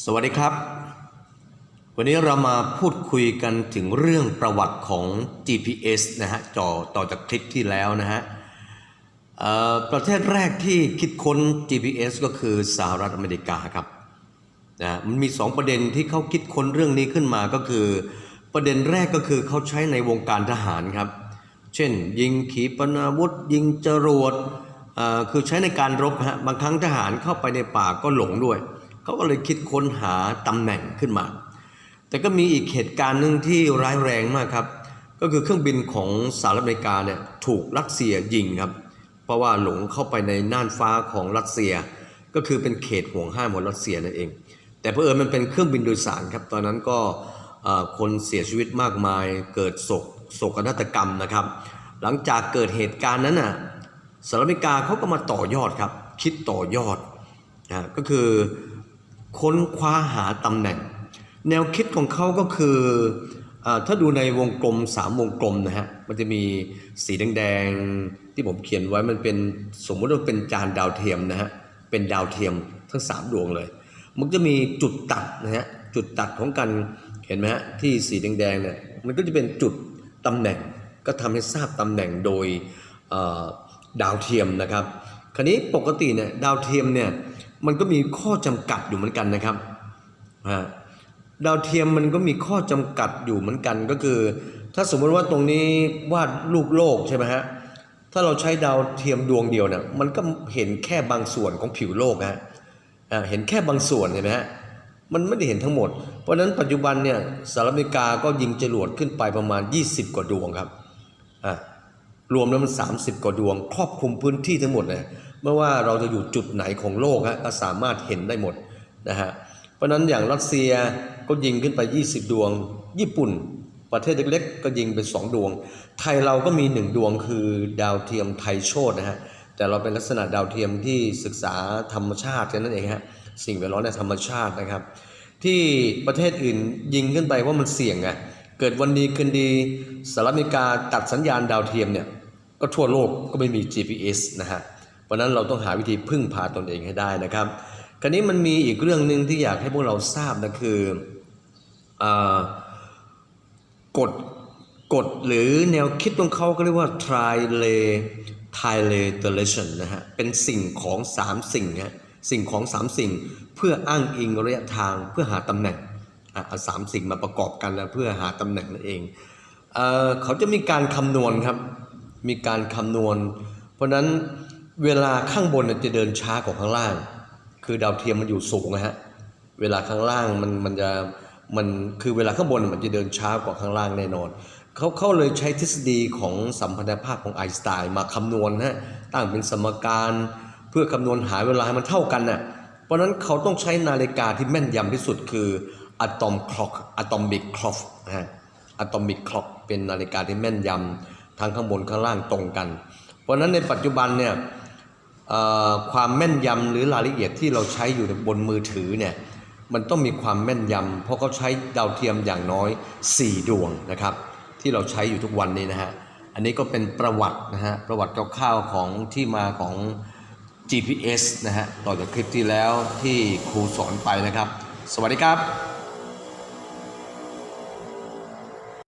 สวัสดีครับ วันนี้เรามาพูดคุยกันถึงเรื่องประวัติของ GPS นะฮะจอต่อจากคลิปที่แล้วนะฮะประเทศแรกที่คิดค้น GPS ก็คือสหรัฐอเมริกาครับนะมันมี 2 ประเด็นที่เขาคิดค้นเรื่องนี้ขึ้นมาก็คือ ประเด็นแรกก็คือเขาใช้ในวงการทหารครับ เช่น ยิงขีปนาวุธ ยิงจรวดอ่อคือใช้ในการรบฮะบางครั้งทหารเข้าไปในป่าก็หลงด้วย เขาก็เลยคิดค้นหาตำแหน่งขึ้นมา แต่ก็มีอีกเหตุการณ์หนึ่งที่ร้ายแรงมากครับ ก็คือเครื่องบินของสหรัฐอเมริกาเนี่ยถูกรัสเซียยิงครับ เพราะว่าหลงเข้าไปในน่านฟ้าของรัสเซีย ก็คือเป็นเขตห่วงห้ามของรัสเซียนั่นเอง แต่เพอเอิญมันเป็นเครื่องบินโดยสารครับ ตอนนั้นก็คนเสียชีวิตมากมาย เกิดโศกโศกนาฏกรรมนะครับ หลังจากเกิดเหตุการณ์นั้นน่ะสหรัฐอเมริกาเขาก็มาต่อยอดครับ คิดต่อยอดนะก็คือ ค้นคว้าหาตำแหน่ง แนวคิดของเขาก็คืออถ้าดูในวงกลมสามวงกลมนะฮะ มันจะมีสีแดงๆ ที่ผมเขียนไว้มันเป็นสมมติว่าเป็นจานดาวเทียมนะฮะ เป็นดาวเทียมทั้ง 3 ดวงเลย มันจะมีจุดตัดนะฮะ จุดตัดของกันเห็นไหมฮะที่สีแดงๆเนี่ย มันก็จะเป็นจุดตำแหน่ง ก็ทำให้ทราบตำแหน่งโดยดาวเทียมนะครับ คราวนี้ปกติเนี่ยดาวเทียมเนี่ย มันก็มีข้อจำกัดอยู่เหมือนกันนะครับดาวเทียมมันก็มีข้อจำกัดอยู่เหมือนกันก็คือ ถ้าสมมติว่าตรงนี้วาดรูปโลกใช่ไหมฮะถ้าเราใช้ดาวเทียมดวงเดียวเนี่ยมันก็เห็นแค่บางส่วนของผิวโลกฮะเห็นแค่บางส่วนเห็นไหมฮะมันไม่ได้เห็นทั้งหมด เพราะฉะนั้นปัจจุบันเนี่ยสหรัฐอเมริกาก็ยิงจรวดขึ้นไปประมาณ 20 กว่าดวงครับรวมแล้วมัน 30 กว่าดวง ครอบคลุมพื้นที่ทั้งหมดเลย ไม่ว่าเราจะอยู่จุดไหนของโลกฮะก็สามารถเห็นได้หมดนะฮะเพราะนั้นอย่างรัสเซียก็ยิงขึ้นไป 20 ดวง ญี่ปุ่น ประเทศเล็กๆ ก็ยิงไป 2 ดวง ไทยเราก็มี 1 ดวงคือดาวเทียมไทยโชตนะฮะแต่เราเป็นลักษณะดาวเทียมที่ศึกษาธรรมชาติแค่นั้นเองฮะสิ่งแวดล้อมในธรรมชาตินะครับ ที่ประเทศอื่นยิงขึ้นไปว่ามันเสี่ยงไงเกิดวันดีคืนดีสหรัฐอเมริกาตัดสัญญาณดาวเทียมเนี่ยก็ทั่วโลกก็ไม่มี GPS นะฮะ ราะนั้นเราต้องหาวิธีพึ่งพาตนเองให้ได้นะครับ คราวนี้มันมีอีกเรื่องหนึ่งที่อยากให้พวกเราทราบนะคืออกฎกฎหรือแนวคิดของเขาก็เรียกว่า trile trilateration นะฮะ เป็นสิ่งของสามสิ่งฮะ สิ่งของสามสิ่งเพื่ออ้างอิงระยะทางเพื่อหาตำแหน่งอะเอาสามสิ่งมาประกอบกันแล้วเพื่อหาตำแหน่งนั่นเองเอ่อเขาจะมีการคำนวณครับ มีการคำนวณ เพราะนั้น เวลาข้างบนเนี่ยจะเดินช้ากว่าข้างล่าง คือดาวเทียมมันอยู่สูงนะฮะ เวลาข้างล่างมันมันจะมันคือเวลาข้างบนมันจะเดินช้ากว่าข้างล่างแน่นอน เขาเขาเลยใช้ทฤษฎีของสัมพันธภาพของไอน์สไตน์มาคำนวณนะฮะตั้งเป็นสมการเพื่อคำนวณหาเวลาให้มันเท่ากันน่ะ เพราะนั้นเขาต้องใช้นาฬิกาที่แม่นยำที่สุดคืออะตอมคล็อกอะตอมิกคล็อกนะฮะอะตอมิกคล็อกเป็นนาฬิกาที่แม่นยำทั้งข้างบนข้างล่างตรงกัน เพราะนั้นในปัจจุบันเนี่ย ความแม่นยำหรือรายละเอียดที่เราใช้อยู่บนมือถือเนี่ยมันต้องมีความแม่นยำเพราะเขาใช้ดาวเทียมอย่างน้อย 4 ดวงนะครับที่เราใช้อยู่ทุกวันนี้นะฮะอันนี้ก็เป็นประวัตินะฮะประวัติคร่าวๆของที่มาของ GPS นะฮะต่อจากคลิปที่แล้วที่ครูสอนไปนะครับ สวัสดีครับ